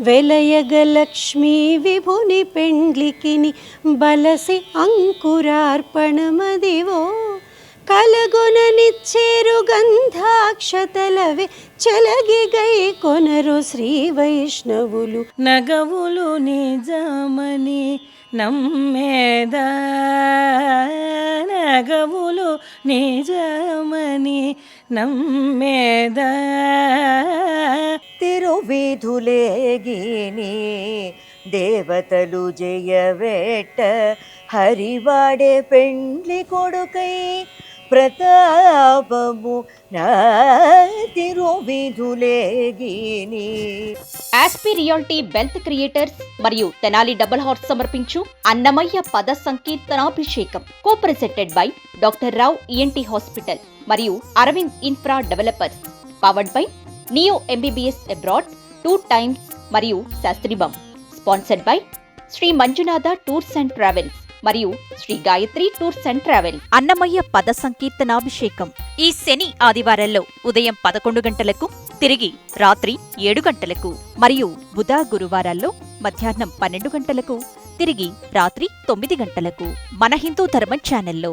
వెలయగలక్ష్మీ విభుని పెండ్లికిని బలసి అంకురార్పణమదివో. కలగొననిచ్చేరు గంధాక్షతలవే చెలగి గై కొనరు శ్రీ వైష్ణవులు. నగవులు నిజమని నమ్మేద? నగవులు నిజమని నమ్మేద? తిరువీధులేగిని దేవతలు జయవేట హరివాడే పెండ్లి కొడుకై ప్రతాపము తిరువిధులేగిని ఆస్పి రియాలిటీ వెల్త్ క్రియేటర్స్ మరియు తెనాలి డబుల్ హార్స్ సమర్పించు అన్నమయ్య పద సంకీర్తనాభిషేకం. Co presented by doctor Rao ENT hospital మరియు Aravind infra developers powered by neo MBBS abroad two times మరియు శాస్త్రీబం sponsored by Shri Manjunatha tours and travels మరియు Shri Gayatri tours and travel Annamayya పద సంకీర్తనాభిషేకం. ఈ శని ఆదివారాల్లో ఉదయం పదకొండు గంటలకు తిరిగి రాత్రి ఏడు గంటలకు మరియు బుధ గురువారాల్లో మధ్యాహ్నం పన్నెండు గంటలకు తిరిగి రాత్రి తొమ్మిది గంటలకు మన హిందూ ధర్మం ఛానల్లో.